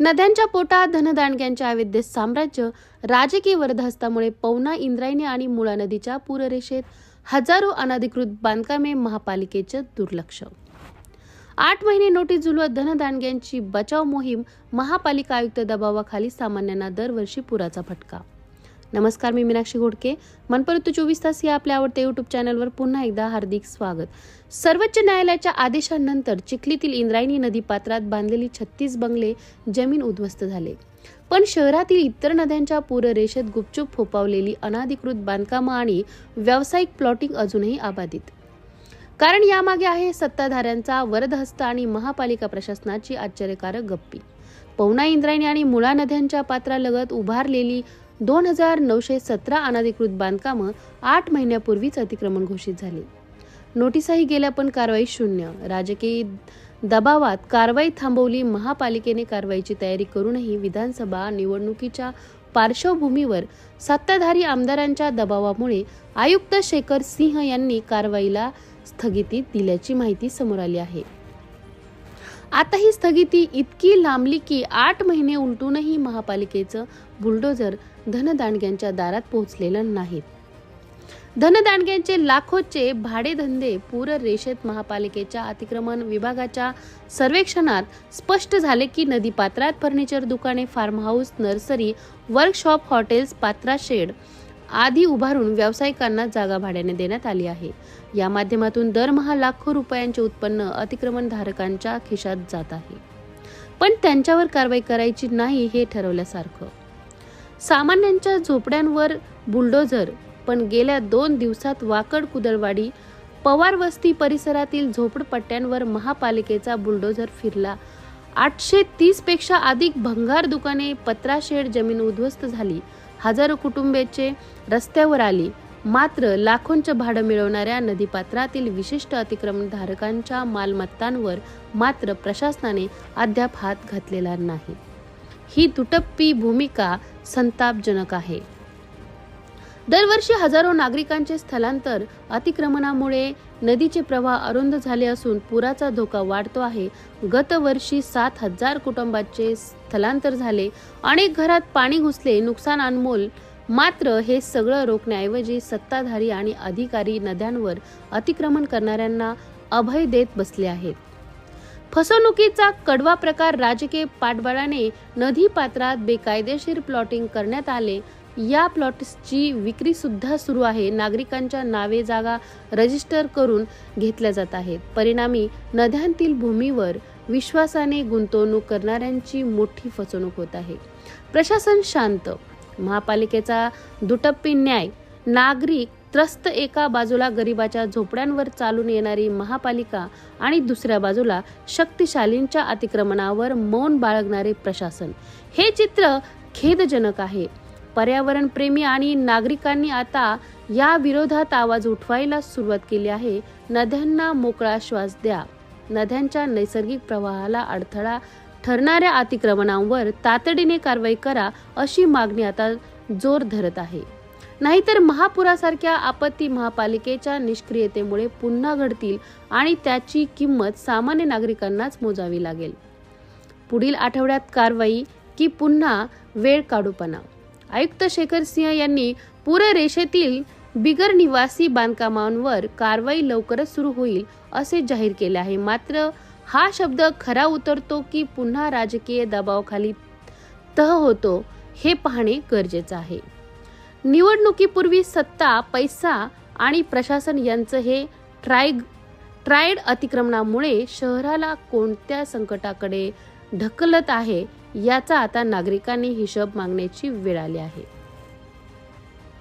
नद्यांच्या पोटात धनदांडग्यांच्या अवैध साम्राज्य राजकीय वरदहस्तामुळे पवना इंद्रायणी आणि मुळा नदीच्या पूररेषेत हजारो अनधिकृत बांधकामे महापालिकेचे दुर्लक्ष. आठ महिने नोटीस झुलवत धनदांडग्यांची बचाव मोहीम महापालिका आयुक्त दबावाखाली सामान्यांना दरवर्षी पुराचा फटका. नमस्कार मी मीनाक्षी घोडके. मनपरत चोवीस तास या आपल्या आवडत्या युट्यूब चॅनलवर पुन्हा एकदा हार्दिक स्वागत. सर्वोच्च न्यायालयाच्या आदेशानंतर चिखलीतील इंद्रायणी नदी पात्रात बांधलेली छत्तीस बंगले जमीन उद्ध्वस्त झाले. पण शहरातील इतर नद्यांच्या पूररेषेत गुपचूप फोपावलेली अनाधिकृत बांधकामं आणि व्यावसायिक प्लॉटिंग अजूनही अबाधित. कारण यामागे आहे सत्ताधाऱ्यांचा वरदहस्त आणि महापालिका प्रशासनाची आश्चर्यकारक गप्पी. पवना इंद्रायणी आणि मुळा नद्यांच्या पात्रालगत उभारलेली दोन हजार नऊशे सतरा अनधिकृत बांधकामं आठ महिन्यापूर्वीच अतिक्रमण घोषित झाली. नोटीसही गेल्या पण कारवाई शून्य. राजकीय दबावात कारवाई थांबवली महापालिकेने कारवाईची तयारी करूनही विधानसभा निवडणुकीच्या पार्श्वभूमीवर सत्ताधारी आमदारांच्या दबावामुळे आयुक्त शेखर सिंह यांनी कारवाईला स्थगिती दिल्याची माहिती समोर आली आहे. आता ही स्थगिती इतकी लांबली की आठ महिने उलटूनही महापालिकेचं बुलडोजर धनदांडग्यांच्या दारात पोहोचलेलं नाहीत धनदांडग्यांचे लाखोचे भाडेधंदे पूर रेषेत महापालिकेच्या अतिक्रमण विभागाच्या सर्वेक्षणात स्पष्ट झाले की नदीपात्रात फर्निचर दुकाने farm house nursery workshop hotels Patra shed आधी उभारून व्यावसायिकांना जागा भाड्याने देण्यात आली आहे. या माध्यमातून दरमहा लाखो रुपयांचे उत्पन्न अतिक्रमण धारकांच्या खिशात जात आहे. पण त्यांच्यावर कारवाई करायची नाही हे ठरवल्यासारखं. सामान्यांच्या झोपड्यांवर बुलडोझर पण गेल्या दोन दिवसात वाकड कुदळवाडी पवार वस्ती परिसरातील झोपडपट्ट्यांवर महापालिकेचा बुलडोझर फिरला. आठशे तीसपेक्षा अधिक भंगार दुकाने पत्राशेड जमीन उद्ध्वस्त झाली. हजारो कुटुंबेचे रस्त्यावर आली. मात्र लाखोंचं भाडं मिळवणाऱ्या नदीपात्रातील विशिष्ट अतिक्रमणधारकांच्या मालमत्तांवर मात्र प्रशासनाने अद्याप हात घातलेला नाही. ही दुटप्पी भूमिका संतापजनक आहे. दरवर्षी हजारो नागरिकांचे स्थलांतर अतिक्रमणामुळे नदीचे प्रवाह अरुंद झाले असून पुराचा धोका वाढतो आहे. गतवर्षी सात हजार कुटुंबाचे स्थलांतर झाले. अनेक घरात पाणी घुसले. नुकसान अनमोल मात्र हे सगळं रोखण्याऐवजी सत्ताधारी आणि अधिकारी नद्यांवर अतिक्रमण करणाऱ्यांना अभय देत बसले आहेत. फसवणुकीचा कडवा प्रकार राजकीय पाठबळाने नदी पात्रात बेकायदेशीर प्लॉटिंग करण्यात आले. या प्लॉट्सची विक्रीसुद्धा सुरू आहे. नागरिकांच्या नावे जागा रजिस्टर करून घेतल्या जात आहेत. परिणामी नद्यांतील भूमीवर विश्वासाने गुंतवणूक करणाऱ्यांची मोठी फसवणूक होत आहे. प्रशासन शांत. महापालिकेचा दुटप्पी न्याय. नागरिक त्रस्त एका बाजूला गरिबाच्या झोपड्यांवर चालून येणारी महापालिका आणि दुसऱ्या बाजूला शक्तिशालींच्या अतिक्रमणावर मौन बाळगणारे प्रशासन. हे चित्र खेदजनक आहे. पर्यावरण प्रेमी आणि नागरिकांनी आता या विरोधात आवाज उठवायला सुरुवात केली आहे. नद्यांना मोकळा श्वास द्या. नद्यांच्या नैसर्गिक प्रवाहाला अडथळा ठरणाऱ्या अतिक्रमणांवर तातडीने कारवाई करा अशी मागणी आता जोर धरत आहे. नाहीतर महापुरासारख्या आपत्ती महापालिकेच्या निष्क्रियतेमुळे पुन्हा घडतील आणि त्याची किंमत सामान्य नागरिकांनाच मोजावी लागेल. पुढील आठवड्यात कारवाई की पुन्हा वेळ काढूपणा. आयुक्त शेखर सिंह यांनी पूररेषेतील बिगर निवासी बांधकामांवर कारवाई लवकरच सुरू होईल असे जाहीर केले आहे. मात्र हा शब्द खरा उतरतो की पुन्हा राजकीय दबावाखाली तह होतो हे पाहणे गरजेचं आहे. निवडणुकीपूर्वी सत्ता पैसा आणि प्रशासन यांचं हे ट्राय ट्रायड अतिक्रमणामुळे शहराला कोणत्या संकटाकडे ढकलत आहे याचा आता नागरिकांनी हिशोब मागण्याची वेळ आली आहे.